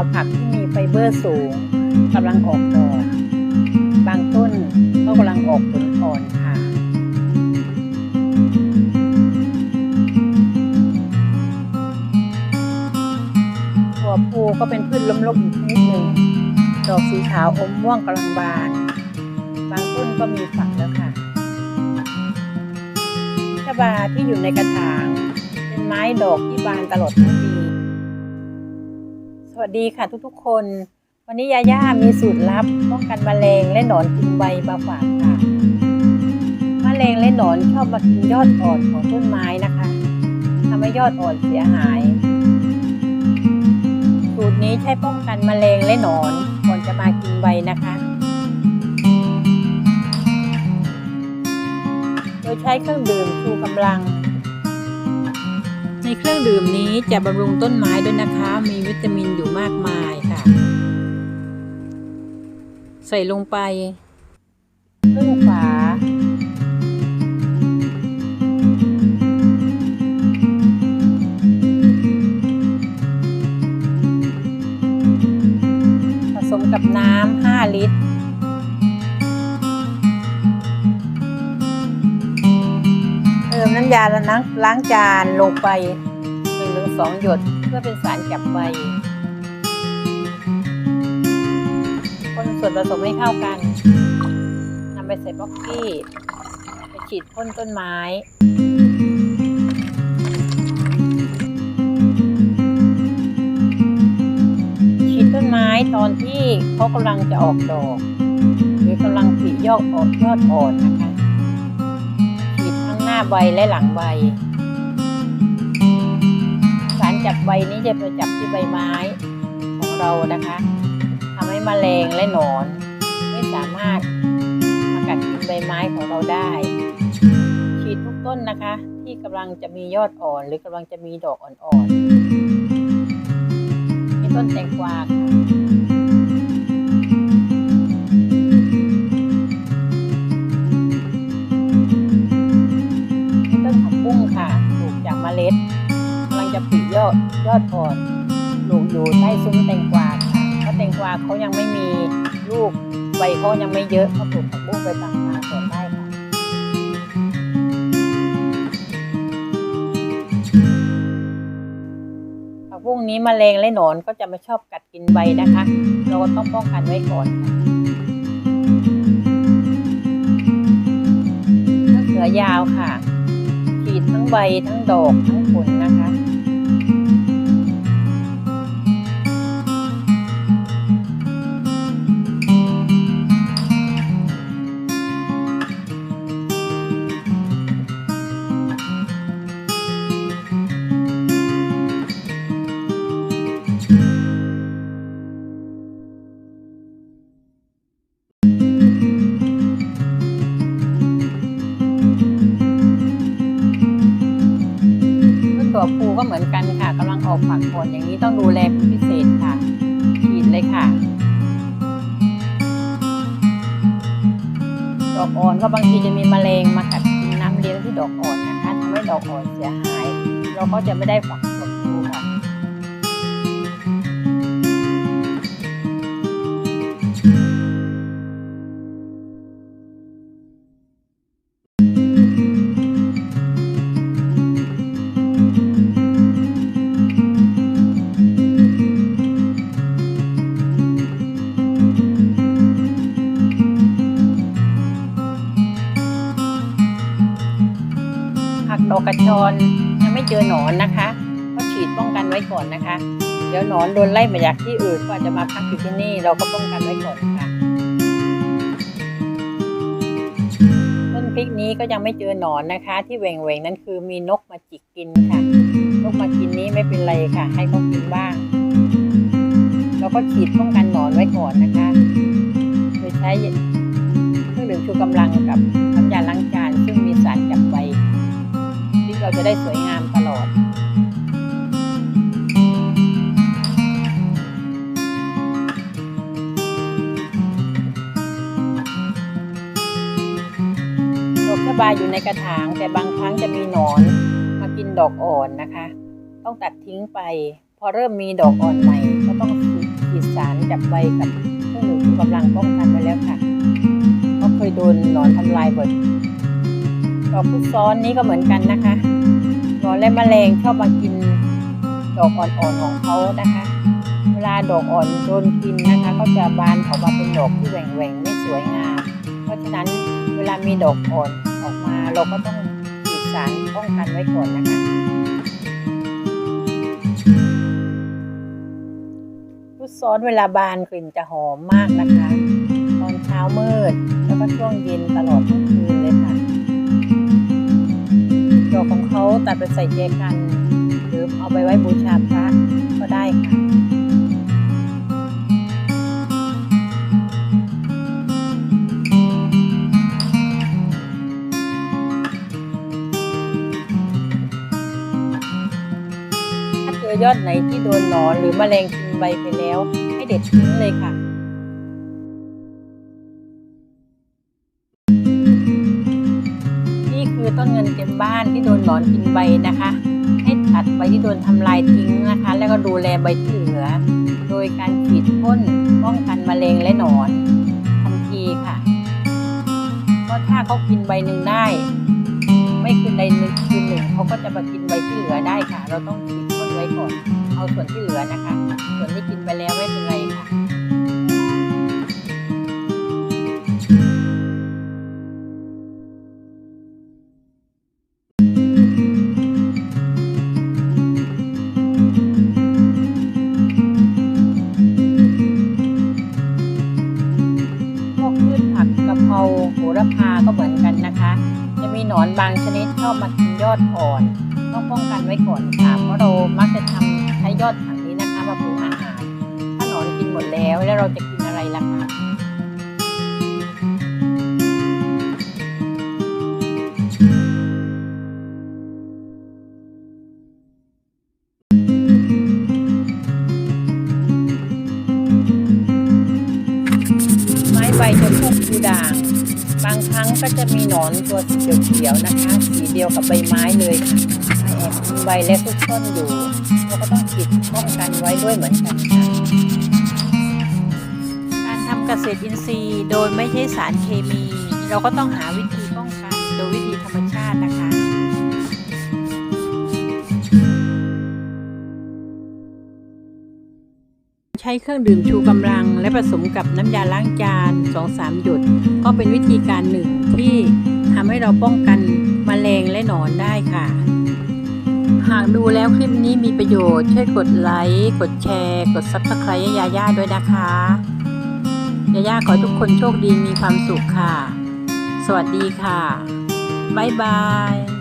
าวผักที่มีไฟเบอร์สูงกำลังออกดอก บางต้นก็กำลังออกผลอ่อนค่ะ ถั่วพูก็เป็นพืชล้มลุกอีกชนิดหนึ่งดอกสีขาวอมม่วงกำลังบาน บางต้นก็มีฝักแล้วค่ะชะบาที่อยู่ในกระถาง เป็นไม้ดอกที่บานตลอดทั้งปี วัสดีค่ะทุกๆคน วันนี้ยาย่ามีสูตรลับป้องกันแมลงและหนอนกินใบมาฝากค่ะแมลงและหนอนชอบมากินยอดอ่อนของต้นไม้นะคะทำให้ยอดอ่อนเสียหาย สูตรนี้ใช้ป้องกันแมลงและหนอนก่อนจะมากินใบนะคะ โดยใช้เครื่องดื่มชูกำลัง เครื่องดื่มนี้จะบำรุงต้นไม้ด้วยนะคะ มีวิตามินอยู่มากมายค่ะ ใส่ลงไปครึ่งฝา น้ำยาล้างล้างจานลงไป1-2หยดเพื่อเป็นสารจับใบคนส่วนผสมให้เข้ากันนำไปใส่บ็อกกี้ ไปฉีดพ่นต้นไม้ฉีดต้นไม้ตอนที่เขากำลังจะออกดอก หรือกำลังผลิยอดออกยอดอ่อนนะคะ ใบและหลังใบ สารจับใบนี้จะไปจับที่ใบไม้ของเรานะคะทำให้แมลงและหนอน ไม่สามารถมากัดกินใบไม้ของเราได้ ฉีดทุกต้นนะคะ ที่กำลังจะมียอดอ่อน หรือกำลังจะมีดอกอ่อนๆนี่ต้นแตงกวาค่ะ เมล็ดกำลังจะผลิยอดยอดอ่อนลูกอยู่ใต้ซุ้มแตงกวาค่ะเพราะแตงกวาเขายังไม่มีลูกใบเขายังไม่เยอะเขาปลูกผักบุ้งไปต่างหากก่อนได้ค่ะผักบุ้งนี้มแมลงและหนอนก็จะไมาชอบกัดกินใบนะคะ เราก็ต้องป้องกันไว้ก่อนมะเขือยาวค่ะ ฉีดทั้งใบทั้งดอกทั้งผล นะคะต้นตัวภูก็เหมือนกันค่ะกำลังออกฝักผลอย่างนี้ต้องดูแลเป็นพิเศษค่ะฉีดเลยค่ะดอกอ่อนก็บางทีจะมีแมลงมากัดกินน้ำเลี้ยงที่ดอกอ่อนนะคะทำให้ดอกอ่อนเสียหาย เราก็จะไม่ได้ฝักผลภูค่ะผัก ดอกกระชอนยังไม่เจอหนอนนะคะก็ฉีดป้องกันไว้ก่อนนะคะ เดี๋ยวหนอนโดนไล่มาจากที่อื่นก็อาจจะมาพักอยู่ที่นี่เราก็ป้องกันไว้ก่อนค่ะต้นพริกนี้ก็ยังไม่เจอหนอนนะคะ ที่แหว่งแหวงๆนั้นคือมีนกมาจิกกินค่ะ นกมากินนี้ไม่เป็นไรค่ะ ให้เขากินบ้างเราก็ฉีดป้องกันหนอนไว้ก่อนนะคะโดยใช้เครื่องดื่มชูกำลังกับน้ำยาล้างจานซึ่งมีสารจับ เราจะได้สวยงามตลอดดอกชะบายอยู่ในกระถาง แต่บางครั้งจะมีหนอนมากินดอกอ่อนนะคะ ต้องตัดทิ้งไป พอเริ่มมีดอกอ่อนใหม่ ก็ต้องฉีดสารจับใบกับเครื่องดื่มชูกำลังป้องกันไว้แล้วค่ะเพราะเคยโดนหนอนทำลายบ่อยดอกพุทซ้อนนี้ก็เหมือนกันนะคะ อนและแมลงชอบมากินดอกอ่อนๆของเขานะคะ เวลาดอกอ่อนโดนกินนะคะ ก็จะบานออกมาเป็นดอกที่แหว่งๆไม่สวยงาม เพราะฉะนั้นเวลามีดอกอ่อนออกมาเราก็ต้องฉีดสารป้องกันไว้ก่อนนะคะ พุทซอนเวลาบานกลิ่นจะหอมมากนะคะ ตอนเช้ามืดแล้วก็ช่วงเย็นตลอดทั้งคืน ตัดไปใส่แจกัน หรือเอาไปไว้บูชาพระก็ได้ค่ะถ้าเจอยอดไหนที่โดนหนอนหรือแมลงกินใบไปแล้ว ให้เด็ดทิ้งเลยค่ะ ที่โดนหนอนกินใบนะคะ ให้ตัดใบที่โดนทำลายทิ้งนะคะ แล้วก็ดูแลใบที่เหลือ โดยการฉีดพ่นป้องกันแมลงและหนอนทันทีค่ะเพราะถ้าเขากินใบหนึ่งได้ ไม่คืนใดหนึ่งคืนหนึ่งเขาก็จะมากินใบที่เหลือได้ค่ะ เราต้องฉีดพ่นไว้ก่อนเอาส่วนที่เหลือนะคะ ส่วนที่กินไปแล้วไม่เป็นไรค่ะ บางชนิดชอบมากินยอดอ่อน ต้องป้องกันไว้ก่อนค่ะเพราะเรามักจะทำใช้ยอดผังนี้นะคะมาปรุงอาหารถ้าหนอนกินหมดแล้วแล้วเราจะกินอะไรล่ะคะางครั้งก็จะมีหนอนตัวสีเขียวๆนะคะ สีเดียวกับใบไม้เลยค่ะแอบใบและทุกต้นอยู่เราก็ต้องฉีดป้องกันไว้ด้วยเหมือนกันค่ะการทำเกษตรอินทรีย์โดยไม่ใช้สารเคมี เราก็ต้องหาวิธีป้องกันโดยวิธี ใช้เครื่องดื่มชูกำลัง และผสมกับน้ำยาล้างจาน2-3 หยด ก็เป็นวิธีการหนึ่งที่ทำให้เราป้องกันมแมลงและหนอนได้ค่ะ หากดูแล้วคลิปนี้มีประโยชน์ช่วยกดไลค์ กดแชร์ กด Subscribe ให้ยาย่าด้วยนะคะยาย่าขอทุกคนโชคดีมีความสุขค่ะ สวัสดีค่ะ บ๊ายบาย